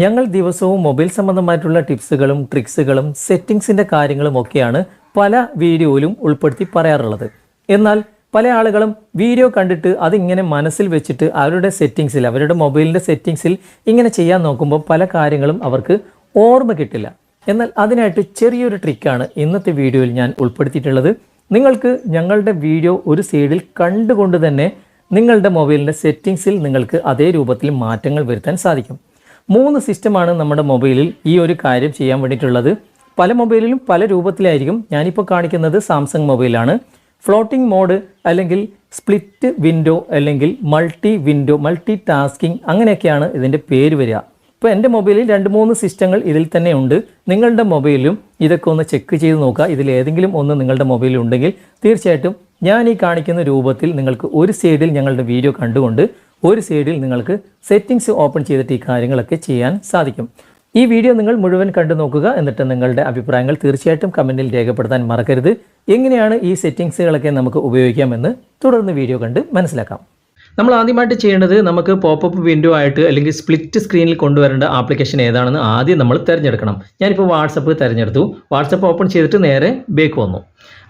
ഞങ്ങൾ ദിവസവും മൊബൈൽ സംബന്ധമായിട്ടുള്ള ടിപ്സുകളും ട്രിക്സുകളും സെറ്റിങ്സിന്റെ കാര്യങ്ങളും ഒക്കെയാണ് പല വീഡിയോയിലും ഉൾപ്പെടുത്തി പറയാറുള്ളത്. എന്നാൽ പല ആളുകളും വീഡിയോ കണ്ടിട്ട് അതിങ്ങനെ മനസ്സിൽ വെച്ചിട്ട് അവരുടെ സെറ്റിങ്സിൽ അവരുടെ മൊബൈലിന്റെ സെറ്റിങ്സിൽ ഇങ്ങനെ ചെയ്യാൻ നോക്കുമ്പോൾ പല കാര്യങ്ങളും അവർക്ക് ഓർമ്മ കിട്ടില്ല. എന്നാൽ അതിനായിട്ട് ചെറിയൊരു ട്രിക്കാണ് ഇന്നത്തെ വീഡിയോയിൽ ഞാൻ ഉൾപ്പെടുത്തിയിട്ടുള്ളത്. നിങ്ങൾക്ക് ഞങ്ങളുടെ വീഡിയോ ഒരു സൈഡിൽ കണ്ടുകൊണ്ട് തന്നെ നിങ്ങളുടെ മൊബൈലിന്റെ സെറ്റിങ്സിൽ നിങ്ങൾക്ക് അതേ രൂപത്തിൽ മാറ്റങ്ങൾ വരുത്താൻ സാധിക്കും. മൂന്ന് സിസ്റ്റമാണ് നമ്മുടെ മൊബൈലിൽ ഈ ഒരു കാര്യം ചെയ്യാൻ വേണ്ടിയിട്ടുള്ളത്. പല മൊബൈലിലും പല രൂപത്തിലായിരിക്കും ഞാനിപ്പോൾ കാണിക്കുന്നത് സാംസങ് മൊബൈലാണ്. ഫ്ലോട്ടിംഗ് മോഡ് അല്ലെങ്കിൽ സ്പ്ലിറ്റ് വിൻഡോ അല്ലെങ്കിൽ മൾട്ടി വിൻഡോ മൾട്ടി ടാസ്കിംഗ് അങ്ങനെയൊക്കെയാണ് ഇതിന്റെ പേര് വരിക. ഇപ്പോൾ എന്റെ മൊബൈലിൽ രണ്ട് മൂന്ന് സിസ്റ്റങ്ങൾ ഇതിൽ തന്നെ ഉണ്ട്. നിങ്ങളുടെ മൊബൈലിലും ഇതൊക്കെ ഒന്ന് ചെക്ക് ചെയ്ത് നോക്കുക. ഇതിൽ ഏതെങ്കിലും ഒന്ന് നിങ്ങളുടെ മൊബൈലിൽ ഉണ്ടെങ്കിൽ തീർച്ചയായിട്ടും ഞാൻ ഈ കാണിക്കുന്ന രൂപത്തിൽ നിങ്ങൾക്ക് ഒരു സൈഡിൽ ഞങ്ങളുടെ വീഡിയോ കണ്ടുകൊണ്ട് ഒരു സൈഡിൽ നിങ്ങൾക്ക് സെറ്റിങ്സ് ഓപ്പൺ ചെയ്തിട്ട് ഈ കാര്യങ്ങളൊക്കെ ചെയ്യാൻ സാധിക്കും. ഈ വീഡിയോ നിങ്ങൾ മുഴുവൻ കണ്ടു നോക്കുക എന്നിട്ട് നിങ്ങളുടെ അഭിപ്രായങ്ങൾ തീർച്ചയായിട്ടും കമന്റിൽ രേഖപ്പെടുത്താൻ മറക്കരുത്. എങ്ങനെയാണ് ഈ സെറ്റിങ്സുകളൊക്കെ നമുക്ക് ഉപയോഗിക്കാമെന്ന് തുടർന്ന് വീഡിയോ കണ്ട് മനസ്സിലാക്കാം. നമ്മൾ ആദ്യമായിട്ട് ചെയ്യേണ്ടത് നമുക്ക് പോപ്പപ്പ് വിൻഡോ ആയിട്ട് അല്ലെങ്കിൽ സ്പ്ലിറ്റ് സ്ക്രീനിൽ കൊണ്ടുവരേണ്ട ആപ്ലിക്കേഷൻ ഏതാണെന്ന് ആദ്യം നമ്മൾ തിരഞ്ഞെടുക്കണം. ഞാനിപ്പോൾ വാട്സപ്പ് തിരഞ്ഞെടുത്തു. വാട്സപ്പ് ഓപ്പൺ ചെയ്തിട്ട് നേരെ ബേക്ക് വന്നു.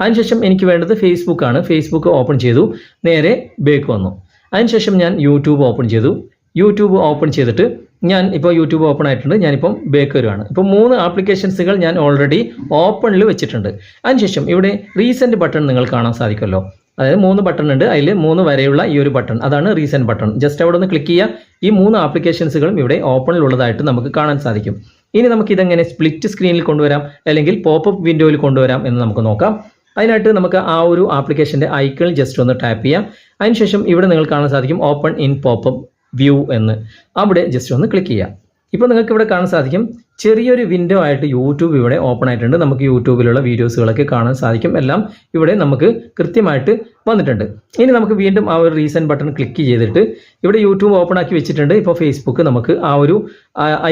അതിനുശേഷം എനിക്ക് വേണ്ടത് ഫേസ്ബുക്കാണ് ഫേസ്ബുക്ക് ഓപ്പൺ ചെയ്തു. നേരെ ബേക്ക് വന്നു. അതിനുശേഷം ഞാൻ യൂട്യൂബ് ഓപ്പൺ ചെയ്തു. യൂട്യൂബ് ഓപ്പൺ ചെയ്തിട്ട് ഞാൻ ഇപ്പോൾ യൂട്യൂബ് ഓപ്പൺ ആയിട്ടുണ്ട്. ഞാനിപ്പം ബേക്ക് വരുവാണ് ഇപ്പോൾ മൂന്ന് ആപ്ലിക്കേഷൻസുകൾ ഞാൻ ഓൾറെഡി ഓപ്പണിൽ വെച്ചിട്ടുണ്ട്. അതിനുശേഷം ഇവിടെ റീസെന്റ് ബട്ടൺ നിങ്ങൾ കാണാൻ സാധിക്കുമല്ലോ. അതായത് മൂന്ന് ബട്ടൺ ഉണ്ട്. അതിൽ മൂന്ന് വരെയുള്ള ഈ ഒരു ബട്ടൺ അതാണ് റീസെന്റ് ബട്ടൺ ജസ്റ്റ് അവിടെ ഒന്ന് ക്ലിക്ക് ചെയ്യുക. ഈ മൂന്ന് ആപ്ലിക്കേഷൻസുകളും ഇവിടെ ഓപ്പണിലുള്ളതായിട്ട് നമുക്ക് കാണാൻ സാധിക്കും. ഇനി നമുക്ക് ഇതെങ്ങനെ സ്പ്ലിറ്റ് സ്ക്രീനിൽ കൊണ്ടുവരാം? അല്ലെങ്കിൽ പോപ്പ് വിൻഡോയിൽ കൊണ്ടുവരാം എന്ന് നമുക്ക് നോക്കാം. അതിനായിട്ട് നമുക്ക് ആ ഒരു ആപ്ലിക്കേഷന്റെ ഐക്കണിൽ ജസ്റ്റ് ഒന്ന് ടാപ്പ് ചെയ്യാം. അതിനുശേഷം ഇവിടെ നിങ്ങൾ കാണാൻ സാധിക്കും ഓപ്പൺ ഇൻ പോപ്പപ്പ് വ്യൂ എന്ന്. അവിടെ ജസ്റ്റ് ഒന്ന് ക്ലിക്ക് ചെയ്യാം. ഇപ്പോൾ നിങ്ങൾക്ക് ഇവിടെ കാണാൻ സാധിക്കും ചെറിയൊരു വിൻഡോ ആയിട്ട് യൂട്യൂബ് ഇവിടെ ഓപ്പൺ ആയിട്ടുണ്ട്. നമുക്ക് യൂട്യൂബിലുള്ള വീഡിയോസുകളൊക്കെ കാണാൻ സാധിക്കും. എല്ലാം ഇവിടെ നമുക്ക് കൃത്യമായിട്ട് വന്നിട്ടുണ്ട്. ഇനി നമുക്ക് വീണ്ടും ആ ഒരു റീസെന്റ് ബട്ടൺ ക്ലിക്ക് ചെയ്തിട്ട് ഇവിടെ യൂട്യൂബ് ഓപ്പൺ ആക്കി വെച്ചിട്ടുണ്ട്. ഇപ്പോൾ ഫേസ്ബുക്ക് നമുക്ക് ആ ഒരു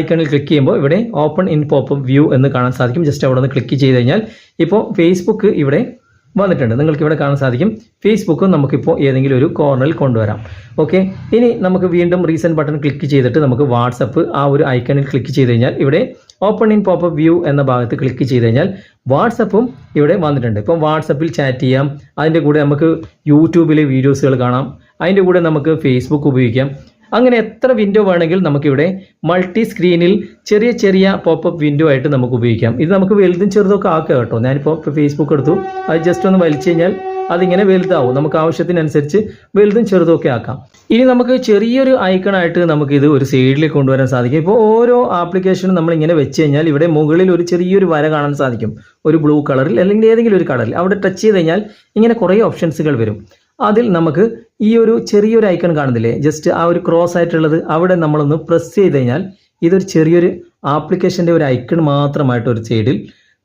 ഐക്കണിൽ ക്ലിക്ക് ചെയ്യുമ്പോൾ ഇവിടെ ഓപ്പൺ ഇൻ പോപ്പ് വ്യൂ എന്ന് കാണാൻ സാധിക്കും. ജസ്റ്റ് അവിടെ ക്ലിക്ക് ചെയ്ത് കഴിഞ്ഞാൽ ഇപ്പോൾ ഫേസ്ബുക്ക് ഇവിടെ വന്നിട്ടുണ്ട്. നിങ്ങൾക്ക് ഇവിടെ കാണാൻ സാധിക്കും. ഫേസ്ബുക്കും നമുക്കിപ്പോൾ ഏതെങ്കിലും ഒരു കോർണറിൽ കൊണ്ടുവരാം. ഓക്കെ ഇനി നമുക്ക് വീണ്ടും റീസെന്റ് ബട്ടൺ ക്ലിക്ക് ചെയ്തിട്ട് നമുക്ക് വാട്സപ്പ് ആ ഒരു ഐക്കണിൽ ക്ലിക്ക് ചെയ്ത് കഴിഞ്ഞാൽ ഇവിടെ ഓപ്പൺ ഇൻ പോപ്പ് വ്യൂ എന്ന ഭാഗത്ത് ക്ലിക്ക് ചെയ്ത് കഴിഞ്ഞാൽ വാട്സപ്പും ഇവിടെ വന്നിട്ടുണ്ട്. ഇപ്പം വാട്സപ്പിൽ ചാറ്റ് ചെയ്യാം. അതിന്റെ കൂടെ നമുക്ക് യൂട്യൂബിലെ വീഡിയോസുകൾ കാണാം. അതിന്റെ കൂടെ നമുക്ക് ഫേസ്ബുക്ക് ഉപയോഗിക്കാം. അങ്ങനെ എത്ര വിൻഡോ വേണമെങ്കിൽ നമുക്കിവിടെ മൾട്ടി സ്ക്രീനിൽ ചെറിയ ചെറിയ പോപ്പപ്പ് വിൻഡോ ആയിട്ട് നമുക്ക് ഉപയോഗിക്കാം. ഇത് നമുക്ക് വലുതും ചെറുതൊക്കെ ആക്കുക കേട്ടോ. ഞാനിപ്പോൾ ഫേസ്ബുക്ക് എടുത്തു. അത് ജസ്റ്റ് ഒന്ന് വലിച്ചു കഴിഞ്ഞാൽ അതിങ്ങനെ വലുതാവും. നമുക്ക് ആവശ്യത്തിനനുസരിച്ച് വലുതും ചെറുതൊക്കെ ആക്കാം. ഇനി നമുക്ക് ചെറിയൊരു ഐക്കണായിട്ട് നമുക്കിത് ഒരു സൈഡിൽ കൊണ്ടുവരാൻ സാധിക്കും. ഇപ്പോൾ ഓരോ ആപ്ലിക്കേഷനും നമ്മളിങ്ങനെ വെച്ച് കഴിഞ്ഞാൽ ഇവിടെ മുകളിൽ ഒരു ചെറിയൊരു വര കാണാൻ സാധിക്കും. ഒരു ബ്ലൂ കളറിൽ അല്ലെങ്കിൽ ഏതെങ്കിലും ഒരു കളറിൽ അവിടെ ടച്ച് ചെയ്ത് കഴിഞ്ഞാൽ ഇങ്ങനെ കുറേ ഓപ്ഷൻസുകൾ വരും. അതിൽ നമുക്ക് ഈ ഒരു ചെറിയൊരു ഐക്കൺ കാണുന്നില്ലേ? ജസ്റ്റ് ആ ഒരു ക്രോസ് ആയിട്ടുള്ളത് അവിടെ നമ്മളൊന്ന് പ്രസ് ചെയ്ത് കഴിഞ്ഞാൽ ഇതൊരു ചെറിയൊരു ആപ്ലിക്കേഷന്റെ ഒരു ഐക്കൺ മാത്രമായിട്ട് ഒരു സൈഡിൽ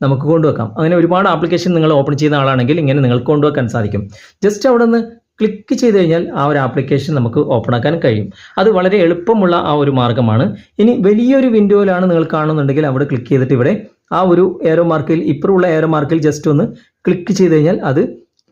നമുക്ക് കൊണ്ടുവെക്കാം. അങ്ങനെ ഒരുപാട് ആപ്ലിക്കേഷൻ നിങ്ങൾ ഓപ്പൺ ചെയ്യുന്ന ആളാണെങ്കിൽ ഇങ്ങനെ നിങ്ങൾക്ക് കൊണ്ടുവെക്കാൻ സാധിക്കും. ജസ്റ്റ് അവിടെ നിന്ന് ക്ലിക്ക് ചെയ്ത് കഴിഞ്ഞാൽ ആ ഒരു ആപ്ലിക്കേഷൻ നമുക്ക് ഓപ്പൺ ആക്കാൻ കഴിയും. അത് വളരെ എളുപ്പമുള്ള ആ ഒരു മാർഗമാണ് ഇനി വലിയൊരു വിൻഡോയിലാണ് നിങ്ങൾ കാണുന്നുണ്ടെങ്കിൽ അവിടെ ക്ലിക്ക് ചെയ്തിട്ട് ഇവിടെ ആ ഒരു ഏറോ മാർക്കിൽ ഇപ്പുറമുള്ള ഏറോ മാർക്കിൽ ജസ്റ്റ് ഒന്ന് ക്ലിക്ക് ചെയ്ത് കഴിഞ്ഞാൽ അത്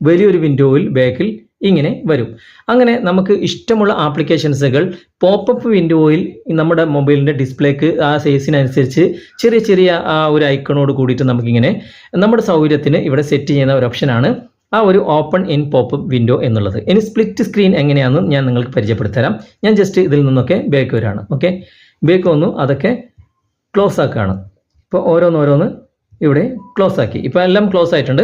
വലിയൊരു വിൻഡോയിൽ ബാക്കിൽ ഇങ്ങനെ വരും. അങ്ങനെ നമുക്ക് ഇഷ്ടമുള്ള ആപ്ലിക്കേഷൻസുകൾ പോപ്പപ്പ് വിൻഡോയിൽ നമ്മുടെ മൊബൈലിന്റെ ഡിസ്പ്ലേക്ക് ആ സൈസിനനുസരിച്ച് ചെറിയ ചെറിയ ആ ഒരു ഐക്കണോട് കൂടിയിട്ട് നമുക്കിങ്ങനെ നമ്മുടെ സൗകര്യത്തിന് ഇവിടെ സെറ്റ് ചെയ്യുന്ന ഒരു ഓപ്ഷനാണ് ആ ഒരു ഓപ്പൺ ഇൻ പോപ്പപ്പ് വിൻഡോ എന്നുള്ളത്. ഇനി സ്പ്ലിറ്റ് സ്ക്രീൻ എങ്ങനെയാണെന്ന് ഞാൻ നിങ്ങൾക്ക് പരിചയപ്പെടുത്തരാം. ഞാൻ ജസ്റ്റ് ഇതിൽ നിന്നൊക്കെ ബേക്ക് വരാണ്. ഓക്കെ ബേക്ക് വന്നു. അതൊക്കെ ക്ലോസ് ആക്കുകയാണ്. ഇപ്പോൾ ഓരോന്നോരോന്ന് ഇവിടെ ക്ലോസ് ആക്കി. ഇപ്പോൾ എല്ലാം ക്ലോസ് ആയിട്ടുണ്ട്.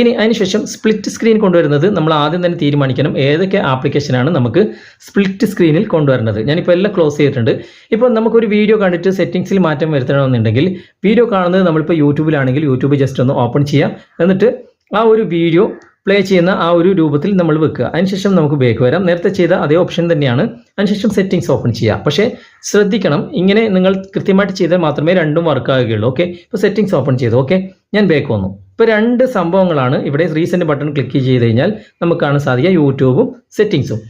ഇനി അതിനുശേഷം സ്പ്ലിറ്റ് സ്ക്രീൻ കൊണ്ടുവരുന്നത് നമ്മൾ ആദ്യം തന്നെ തീരുമാനിക്കണം ഏതൊക്കെ ആപ്ലിക്കേഷനാണ് നമുക്ക് സ്പ്ലിറ്റ് സ്ക്രീനിൽ കൊണ്ടുവരേണ്ടത് ഞാനിപ്പോൾ എല്ലാം ക്ലോസ് ചെയ്തിട്ടുണ്ട്. ഇപ്പോൾ നമുക്കൊരു വീഡിയോ കണ്ടിട്ട് സെറ്റിങ്സിൽ മാറ്റം വരുത്തണമെന്നുണ്ടെങ്കിൽ വീഡിയോ കാണുന്നത് നമ്മളിപ്പോൾ യൂട്യൂബിലാണെങ്കിൽ യൂട്യൂബ് ജസ്റ്റ് ഒന്ന് ഓപ്പൺ ചെയ്യാം. എന്നിട്ട് ആ ഒരു വീഡിയോ പ്ലേ ചെയ്യുന്ന ആ ഒരു രൂപത്തിൽ നമ്മൾ വെക്കുക. അതിനുശേഷം നമുക്ക് ബേക്ക് വരാം. നേരത്തെ ചെയ്ത അതേ ഓപ്ഷൻ തന്നെയാണ്. അതിനുശേഷം സെറ്റിങ്സ് ഓപ്പൺ ചെയ്യുക പക്ഷേ ശ്രദ്ധിക്കണം ഇങ്ങനെ നിങ്ങൾ കൃത്യമായിട്ട് ചെയ്താൽ മാത്രമേ രണ്ടും വർക്ക് ആകുകയുള്ളൂ ഓക്കെ ഇപ്പോൾ സെറ്റിങ്സ് ഓപ്പൺ ചെയ്തു. ഓക്കെ ഞാൻ ബേക്ക് വന്നു. ഇപ്പോൾ രണ്ട് സംഭവങ്ങളാണ് ഇവിടെ റീസെന്റ് ബട്ടൺ ക്ലിക്ക് ചെയ്ത് കഴിഞ്ഞാൽ നമുക്ക് കാണാൻ സാധിക്കുക യൂട്യൂബും സെറ്റിങ്സും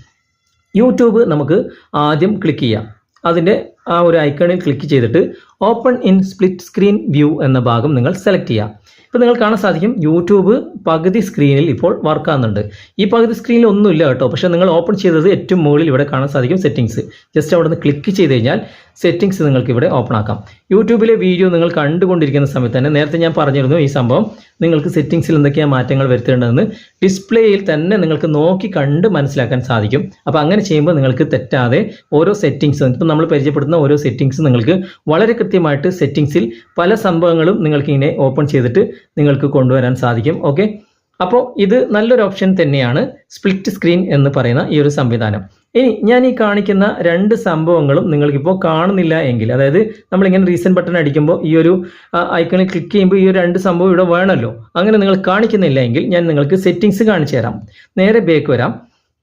യൂട്യൂബ് നമുക്ക് ആദ്യം ക്ലിക്ക് ചെയ്യാം. അതിന്റെ ആ ഒരു ഐക്കണിൽ ക്ലിക്ക് ചെയ്തിട്ട് open in split screen view എന്ന ഭാഗം നിങ്ങൾ സെലക്ട് ചെയ്യുക ഇപ്പോൾ നിങ്ങൾ കാണാൻ സാധിക്കും യൂട്യൂബ് പകുതി സ്ക്രീനിൽ ഇപ്പോൾ വർക്ക് ആകുന്നുണ്ട് ഈ പകുതി സ്ക്രീനിൽ ഒന്നുമില്ല കേട്ടോ. പക്ഷേ നിങ്ങൾ ഓപ്പൺ ചെയ്തത് ഏറ്റവും മുകളിൽ ഇവിടെ കാണാൻ സാധിക്കും സെറ്റിങ്സ് ജസ്റ്റ് അവിടെ നിന്ന് ക്ലിക്ക് ചെയ്ത് കഴിഞ്ഞാൽ സെറ്റിങ്സ് നിങ്ങൾക്ക് ഇവിടെ ഓപ്പൺ ആക്കാം. യൂട്യൂബിലെ വീഡിയോ നിങ്ങൾ കണ്ടുകൊണ്ടിരിക്കുന്ന സമയത്ത് തന്നെ നേരത്തെ ഞാൻ പറഞ്ഞിരുന്നു ഈ സംഭവം നിങ്ങൾക്ക് സെറ്റിങ്സിൽ എന്തൊക്കെയാണ് മാറ്റങ്ങൾ വരുത്തേണ്ടതെന്ന് ഡിസ്പ്ലേയിൽ തന്നെ നിങ്ങൾക്ക് നോക്കി കണ്ട് മനസ്സിലാക്കാൻ സാധിക്കും. അപ്പോൾ അങ്ങനെ ചെയ്യുമ്പോൾ നിങ്ങൾക്ക് തെറ്റാതെ ഓരോ സെറ്റിങ്സ് ഇപ്പം നമ്മൾ പരിചയപ്പെടുത്തുന്ന ഓരോ സെറ്റിങ്സ് നിങ്ങൾക്ക് വളരെ കൃത്യമായിട്ട് സെറ്റിങ്സിൽ പല സംഭവങ്ങളും നിങ്ങൾക്ക് ഇങ്ങനെ ഓപ്പൺ ചെയ്തിട്ട് നിങ്ങൾക്ക് കൊണ്ടുവരാൻ സാധിക്കും. ഓക്കെ അപ്പോൾ ഇത് നല്ലൊരു ഓപ്ഷൻ തന്നെയാണ് സ്പ്ലിറ്റ് സ്ക്രീൻ എന്ന് പറയുന്ന ഈ ഒരു സംവിധാനം. ഇനി ഞാൻ ഈ കാണിക്കുന്ന രണ്ട് സംഭവങ്ങളും നിങ്ങൾക്കിപ്പോൾ കാണുന്നില്ല എങ്കിൽ അതായത് നമ്മളിങ്ങനെ റീസെന്റ് ബട്ടൺ അടിക്കുമ്പോൾ ഈ ഒരു ഐക്കണിൽ ക്ലിക്ക് ചെയ്യുമ്പോൾ ഈ ഒരു രണ്ട് സംഭവം ഇവിടെ വേണമല്ലോ അങ്ങനെ നിങ്ങൾ കാണിക്കുന്നില്ല എങ്കിൽ ഞാൻ നിങ്ങൾക്ക് സെറ്റിങ്സ് കാണിച്ചു തരാം. നേരെ ബേക്ക് വരാം.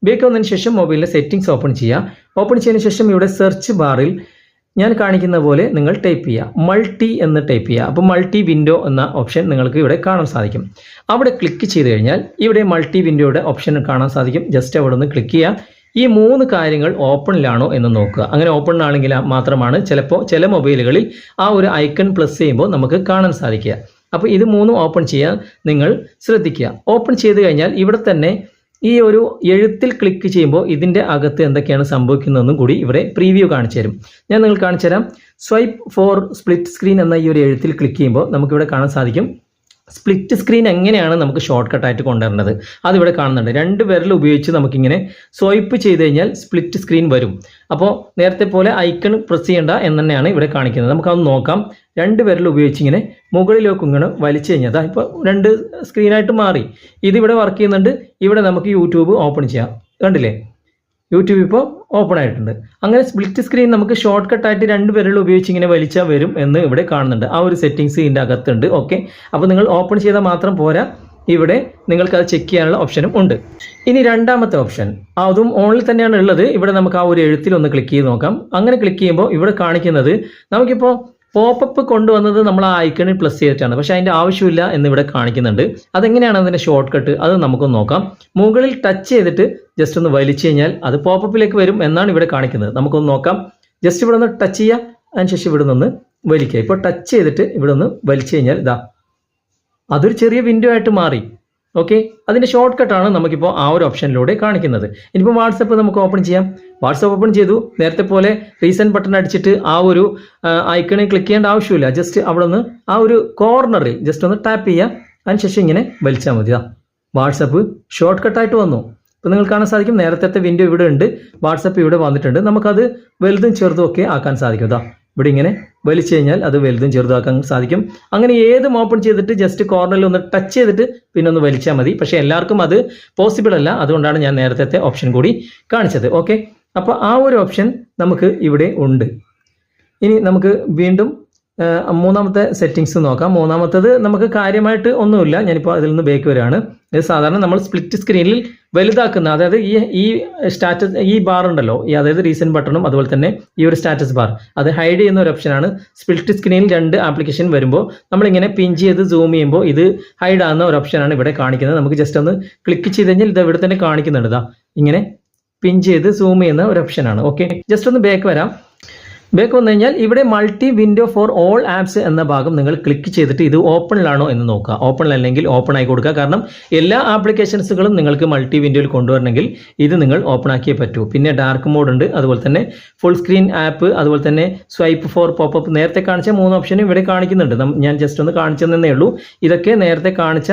ബേക്ക് വന്നതിന് ശേഷം മൊബൈലിലെ സെറ്റിങ്സ് ഓപ്പൺ ചെയ്യുക ഓപ്പൺ ചെയ്തതിന് ശേഷം ഇവിടെ സെർച്ച് ബാറിൽ ഞാൻ കാണിക്കുന്ന പോലെ നിങ്ങൾ ടൈപ്പ് ചെയ്യുക മൾട്ടി എന്ന് ടൈപ്പ് ചെയ്യുക അപ്പോൾ മൾട്ടി വിൻഡോ എന്ന ഓപ്ഷൻ നിങ്ങൾക്ക് ഇവിടെ കാണാൻ സാധിക്കും. അവിടെ ക്ലിക്ക് ചെയ്ത് കഴിഞ്ഞാൽ ഇവിടെ മൾട്ടി വിൻഡോയുടെ ഓപ്ഷൻ കാണാൻ സാധിക്കും. ജസ്റ്റ് അവിടെ ഒന്ന് ക്ലിക്ക് ചെയ്യുക ഈ മൂന്ന് കാര്യങ്ങൾ ഓപ്പണിലാണോ എന്ന് നോക്കുക. അങ്ങനെ ഓപ്പൺ ഓപ്പണിലാണെങ്കിൽ മാത്രമാണ് ചിലപ്പോൾ ചില മൊബൈലുകളിൽ ആ ഒരു ഐക്കൺ പ്ലസ് ചെയ്യുമ്പോൾ നമുക്ക് കാണാൻ സാധിക്കുക. അപ്പോൾ ഇത് മൂന്നും ഓപ്പൺ ചെയ്യാൻ നിങ്ങൾ ശ്രദ്ധിക്കുക. ഓപ്പൺ ചെയ്ത് കഴിഞ്ഞാൽ ഇവിടെ തന്നെ ഈ ഒരു എഴുത്തിൽ ക്ലിക്ക് ചെയ്യുമ്പോൾ ഇതിന്റെ അകത്ത് എന്തൊക്കെയാണ് സംഭവിക്കുന്നതെന്നും കൂടി ഇവിടെ പ്രീവ്യൂ കാണിച്ചു തരും. ഞാൻ നിങ്ങൾ കാണിച്ചു തരാം. സ്വൈപ്പ് ഫോർ സ്പ്ലിറ്റ് സ്ക്രീൻ എന്ന ഈ ഒരു എഴുത്തിൽ ക്ലിക്ക് ചെയ്യുമ്പോൾ നമുക്കിവിടെ കാണാൻ സാധിക്കും. സ്പ്ലിറ്റ് സ്ക്രീൻ എങ്ങനെയാണ് നമുക്ക് ഷോർട്ട് കട്ടായിട്ട് കൊണ്ടുവരേണ്ടത് അതിവിടെ കാണുന്നുണ്ട്. രണ്ട് വിരൽ ഉപയോഗിച്ച് നമുക്കിങ്ങനെ സ്വൈപ്പ് ചെയ്ത് കഴിഞ്ഞാൽ സ്പ്ലിറ്റ് സ്ക്രീൻ വരും. അപ്പോൾ നേരത്തെ പോലെ ഐക്കൺ പ്രസ് ചെയ്യേണ്ട എന്ന് തന്നെയാണ് ഇവിടെ കാണിക്കുന്നത്. നമുക്കത് നോക്കാം. രണ്ട് വിരൽ ഉപയോഗിച്ച് ഇങ്ങനെ മുകളിലേക്ക് ഇങ്ങനെ വലിച്ചു കഴിഞ്ഞാൽ അതാ ഇപ്പോൾ രണ്ട് സ്ക്രീനായിട്ട് മാറി. ഇതിവിടെ വർക്ക് ചെയ്യുന്നുണ്ട്. ഇവിടെ നമുക്ക് യൂട്യൂബ് ഓപ്പൺ ചെയ്യാം. കണ്ടില്ലേ? യൂട്യൂബ് ഇപ്പോൾ ഓപ്പൺ ആയിട്ടുണ്ട്. അങ്ങനെ സ്പ്ലിറ്റ് സ്ക്രീൻ നമുക്ക് ഷോർട്ട് കട്ടായിട്ട് രണ്ട് വിരൽ ഉപയോഗിച്ച് ഇങ്ങനെ വലിച്ചാൽ വരും എന്ന് ഇവിടെ കാണുന്നുണ്ട്. ആ ഒരു സെറ്റിങ്സ് ഇതിന്റെ അകത്തുണ്ട്. ഓക്കെ അപ്പോൾ നിങ്ങൾ ഓപ്പൺ ചെയ്താൽ മാത്രം പോരാ. ഇവിടെ നിങ്ങൾക്ക് അത് ചെക്ക് ചെയ്യാനുള്ള ഓപ്ഷനും ഉണ്ട്. ഇനി രണ്ടാമത്തെ ഓപ്ഷൻ അതും ഓണിൽ തന്നെയാണ് ഉള്ളത്. ഇവിടെ നമുക്ക് ആ ഒരു എഴുത്തിൽ ഒന്ന് ക്ലിക്ക് ചെയ്ത് നോക്കാം. അങ്ങനെ ക്ലിക്ക് ചെയ്യുമ്പോൾ ഇവിടെ കാണിക്കുന്നത് നമുക്കിപ്പോൾ പോപ്പപ്പ് കൊണ്ടുവന്നത് നമ്മൾ ആ ഐക്കണിൽ പ്ലസ് ചെയ്തിട്ടാണ്. പക്ഷേ അതിന്റെ ആവശ്യമില്ല എന്ന് ഇവിടെ കാണിക്കുന്നുണ്ട്. അതെങ്ങനെയാണ് അതിന്റെ ഷോർട്ട് കട്ട് അത് നമുക്ക് നോക്കാം. മുകളിൽ ടച്ച് ചെയ്തിട്ട് ജസ്റ്റ് ഒന്ന് വലിച്ചു കഴിഞ്ഞാൽ അത് പോപ്പപ്പിലേക്ക് വരും എന്നാണ് ഇവിടെ കാണിക്കുന്നത്. നമുക്കൊന്ന് നോക്കാം. ജസ്റ്റ് ഇവിടെ ഒന്ന് ടച്ച് ചെയ്യുക അതിനുശേഷം ഇവിടെ നിന്ന് വലിക്കുക. ഇപ്പോൾ ടച്ച് ചെയ്തിട്ട് ഇവിടെ ഒന്ന് വലിച്ചു കഴിഞ്ഞാൽ ഇതാ. അതൊരു ചെറിയ വിൻഡോ ആയിട്ട് മാറി. ഓക്കെ അതിന്റെ ഷോർട്ട് കട്ടാണ് നമുക്കിപ്പോൾ ആ ഒരു ഓപ്ഷനിലൂടെ കാണിക്കുന്നത്. ഇനിയിപ്പോൾ വാട്സപ്പ് നമുക്ക് ഓപ്പൺ ചെയ്യാം. വാട്സപ്പ് ഓപ്പൺ ചെയ്തു. നേരത്തെ പോലെ റീസെന്റ് ബട്ടൺ അടിച്ചിട്ട് ആ ഒരു ഐക്കണിൽ ക്ലിക്ക് ചെയ്യേണ്ട ആവശ്യമില്ല. ജസ്റ്റ് അവിടെ നിന്ന് ആ ഒരു കോർണറിൽ ജസ്റ്റ് ഒന്ന് ടാപ്പ് ചെയ്യുക അതിനുശേഷം ഇങ്ങനെ വലിച്ചാൽ മതി വാട്സപ്പ് ഷോർട്ട് കട്ടായിട്ട് വന്നു. ഇപ്പോൾ നിങ്ങൾ കാണാൻ സാധിക്കും നേരത്തെ വിൻഡോ ഇവിടെ ഉണ്ട്. വാട്സപ്പ് ഇവിടെ വന്നിട്ടുണ്ട്. നമുക്കത് വലുതും ചെറുതും ഒക്കെ ആക്കാൻ സാധിക്കും ഇവിടെ ഇങ്ങനെ വലിച്ചു കഴിഞ്ഞാൽ അത് വലുതും ചെറുതാക്കാൻ സാധിക്കും. അങ്ങനെ ഏതും ഓപ്പൺ ചെയ്തിട്ട് ജസ്റ്റ് കോർണറിൽ ഒന്ന് ടച്ച് ചെയ്തിട്ട് പിന്നെ ഒന്ന് വലിച്ചാൽ മതി. പക്ഷേ എല്ലാവർക്കും അത് പോസിബിൾ അല്ല. അതുകൊണ്ടാണ് ഞാൻ നേരത്തെ ഓപ്ഷൻ കൂടി കാണിച്ചത്. ഓക്കെ അപ്പോൾ ആ ഒരു ഓപ്ഷൻ നമുക്ക് ഇവിടെ ഉണ്ട്. ഇനി നമുക്ക് വീണ്ടും മൂന്നാമത്തെ സെറ്റിങ്സ് നോക്കാം. മൂന്നാമത്തത് നമുക്ക് കാര്യമായിട്ട് ഒന്നുമില്ല. ഞാനിപ്പോൾ അതിൽ നിന്ന് ബേക്ക് വരികയാണ്. ഇത് സാധാരണ നമ്മൾ സ്പ്ലിറ്റ് സ്ക്രീനിൽ വലുതാക്കുന്ന അതായത് ഈ ഈ സ്റ്റാറ്റസ് ഈ ബാർ ഉണ്ടല്ലോ ഈ അതായത് റീസെന്റ് ബട്ടണും അതുപോലെ തന്നെ ഈ ഒരു സ്റ്റാറ്റസ് ബാർ അത് ഹൈഡ് ചെയ്യുന്ന ഒരു ഓപ്ഷനാണ് സ്പ്ലിറ്റ് സ്ക്രീനിൽ രണ്ട് ആപ്ലിക്കേഷൻ വരുമ്പോൾ നമ്മളിങ്ങനെ പിൻ ചെയ്ത് സൂം ചെയ്യുമ്പോൾ ഇത് ഹൈഡ് ആകുന്ന ഒരു ഓപ്ഷനാണ് ഇവിടെ കാണിക്കുന്നത്. നമുക്ക് ജസ്റ്റ് ഒന്ന് ക്ലിക്ക് ചെയ്ത് കഴിഞ്ഞാൽ ഇത് ഇവിടെ തന്നെ കാണിക്കുന്നുണ്ട്. ഇങ്ങനെ പിൻ ചെയ്ത് സൂം ചെയ്യുന്ന ഒരു ഓപ്ഷനാണ് ഓക്കെ ജസ്റ്റ് ഒന്ന് ബേക്ക് വരാം. ബാക്ക് വന്നു കഴിഞ്ഞാൽ ഇവിടെ multi window for all apps എന്ന ഭാഗം നിങ്ങൾ ക്ലിക്ക് ചെയ്തിട്ട് ഇത് ഓപ്പണിലാണോ എന്ന് നോക്കുക. ഓപ്പൺ അല്ലെങ്കിൽ ഓപ്പൺ ആയി കൊടുക്കുക. കാരണം എല്ലാ ആപ്ലിക്കേഷൻസുകളും നിങ്ങൾക്ക് മൾട്ടി വിൻഡോയിൽ കൊണ്ടുവരണമെങ്കിൽ ഇത് നിങ്ങൾ ഓപ്പൺ ആക്കിയേ പറ്റൂ. പിന്നെ ഡാർക്ക് മോഡ് ഉണ്ട്. അതുപോലെ തന്നെ ഫുൾ സ്ക്രീൻ ആപ്പ് അതുപോലെ തന്നെ സ്വൈപ്പ് ഫോർ പോപ്പപ്പ് നേരത്തെ കാണിച്ച മൂന്ന് ഓപ്ഷനും ഇവിടെ കാണിക്കുന്നുണ്ട്. ഞാൻ ജസ്റ്റ് ഒന്ന് കാണിച്ചതെന്നേ ഉള്ളൂ. ഇതൊക്കെ നേരത്തെ കാണിച്ച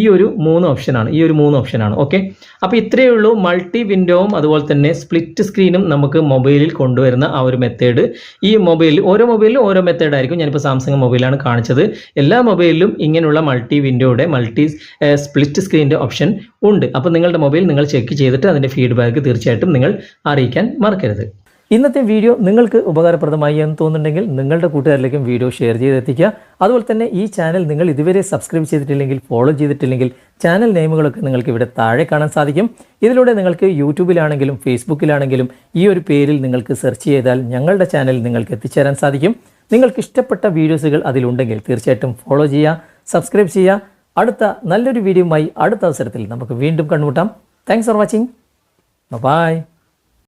ഈ ഒരു മൂന്ന് ഓപ്ഷനാണ് ഈ ഒരു മൂന്ന് ഓപ്ഷനാണ് ഓക്കെ അപ്പോൾ ഇത്രയേ ഉള്ളൂ. മൾട്ടി വിൻഡോവും അതുപോലെ തന്നെ സ്പ്ലിറ്റ് സ്ക്രീനും നമുക്ക് മൊബൈലിൽ കൊണ്ടുവരുന്ന ആ ഒരു മെത്തേഡ് ഈ മൊബൈലിൽ ഓരോ മൊബൈലിലും ഓരോ മെത്തേഡ് ആയിരിക്കും. ഞാനിപ്പോൾ സാംസങ് മൊബൈലാണ് കാണിച്ചത്. എല്ലാ മൊബൈലിലും ഇങ്ങനെയുള്ള മൾട്ടി വിൻഡോയുടെ മൾട്ടി സ്പ്ലിറ്റ് സ്ക്രീനിന്റെ ഓപ്ഷൻ ഉണ്ട്. അപ്പോൾ നിങ്ങളുടെ മൊബൈൽ നിങ്ങൾ ചെക്ക് ചെയ്തിട്ട് അതിന്റെ ഫീഡ്ബാക്ക് തീർച്ചയായിട്ടും നിങ്ങൾ അറിയിക്കാൻ മറക്കരുത്. ഇന്നത്തെ വീഡിയോ നിങ്ങൾക്ക് ഉപകാരപ്രദമായി എന്ന് തോന്നുന്നുണ്ടെങ്കിൽ നിങ്ങളുടെ കൂട്ടുകാരിലേക്കും വീഡിയോ ഷെയർ ചെയ്തെത്തിക്കുക. അതുപോലെ തന്നെ ഈ ചാനൽ നിങ്ങൾ ഇതുവരെ സബ്സ്ക്രൈബ് ചെയ്തിട്ടില്ലെങ്കിൽ ഫോളോ ചെയ്തിട്ടില്ലെങ്കിൽ ചാനൽ നെയിമുകളൊക്കെ നിങ്ങൾക്ക് ഇവിടെ താഴെ കാണാൻ സാധിക്കും. ഇതിലൂടെ നിങ്ങൾക്ക് യൂട്യൂബിലാണെങ്കിലും ഫേസ്ബുക്കിലാണെങ്കിലും ഈ ഒരു പേരിൽ നിങ്ങൾക്ക് സെർച്ച് ചെയ്താൽ ഞങ്ങളുടെ ചാനൽ നിങ്ങൾക്ക് എത്തിച്ചേരാൻ സാധിക്കും. നിങ്ങൾക്ക് ഇഷ്ടപ്പെട്ട വീഡിയോസുകൾ അതിലുണ്ടെങ്കിൽ തീർച്ചയായിട്ടും ഫോളോ ചെയ്യുക സബ്സ്ക്രൈബ് ചെയ്യുക. അടുത്ത നല്ലൊരു വീഡിയോയുമായി അടുത്ത അവസരത്തിൽ നമുക്ക് വീണ്ടും കണ്ടുമുട്ടാം. Thanks for watching bye